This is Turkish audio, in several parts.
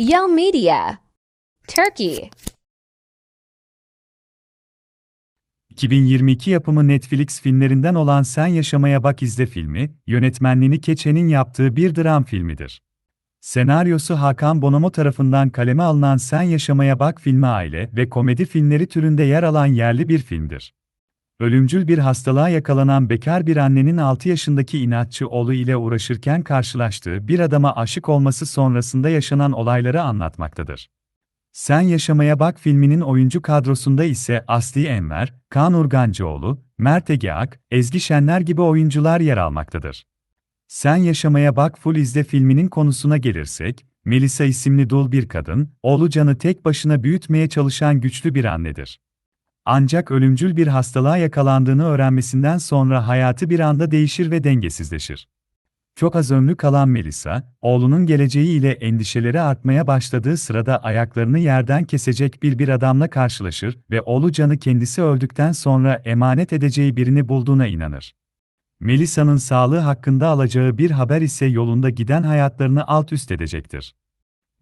Yell Media. Turkey. 2022 yapımı Netflix filmlerinden olan Sen Yaşamaya Bak izle filmi, yönetmenliğini Keçe'nin yaptığı bir dram filmidir. Senaryosu Hakan Bonomo tarafından kaleme alınan Sen Yaşamaya Bak filmi aile ve komedi filmleri türünde yer alan yerli bir filmdir. Ölümcül bir hastalığa yakalanan bekar bir annenin 6 yaşındaki inatçı oğlu ile uğraşırken karşılaştığı bir adama aşık olması sonrasında yaşanan olayları anlatmaktadır. Sen Yaşamaya Bak filminin oyuncu kadrosunda ise Aslı Enver, Kaan Urgancıoğlu, Mert Egeak, Ezgi Şenler gibi oyuncular yer almaktadır. Sen Yaşamaya Bak Full izle filminin konusuna gelirsek, Melisa isimli dul bir kadın, oğlu Can'ı tek başına büyütmeye çalışan güçlü bir annedir. Ancak ölümcül bir hastalığa yakalandığını öğrenmesinden sonra hayatı bir anda değişir ve dengesizleşir. Çok az ömrü kalan Melisa, oğlunun geleceği ile endişeleri artmaya başladığı sırada ayaklarını yerden kesecek bir bir adamla karşılaşır ve oğlu Can'ı kendisi öldükten sonra emanet edeceği birini bulduğuna inanır. Melisa'nın sağlığı hakkında alacağı bir haber ise yolunda giden hayatlarını alt üst edecektir.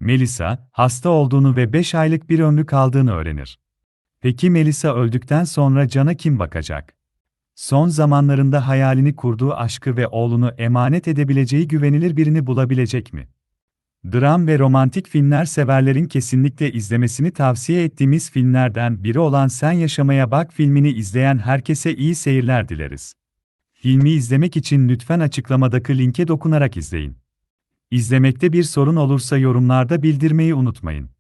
Melisa, hasta olduğunu ve 5 aylık bir ömrü kaldığını öğrenir. Peki Melisa öldükten sonra Can'a kim bakacak? Son zamanlarında hayalini kurduğu aşkı ve oğlunu emanet edebileceği güvenilir birini bulabilecek mi? Dram ve romantik filmler severlerin kesinlikle izlemesini tavsiye ettiğimiz filmlerden biri olan Sen Yaşamaya Bak filmini izleyen herkese iyi seyirler dileriz. Filmi izlemek için lütfen açıklamadaki linke dokunarak izleyin. İzlemekte bir sorun olursa yorumlarda bildirmeyi unutmayın.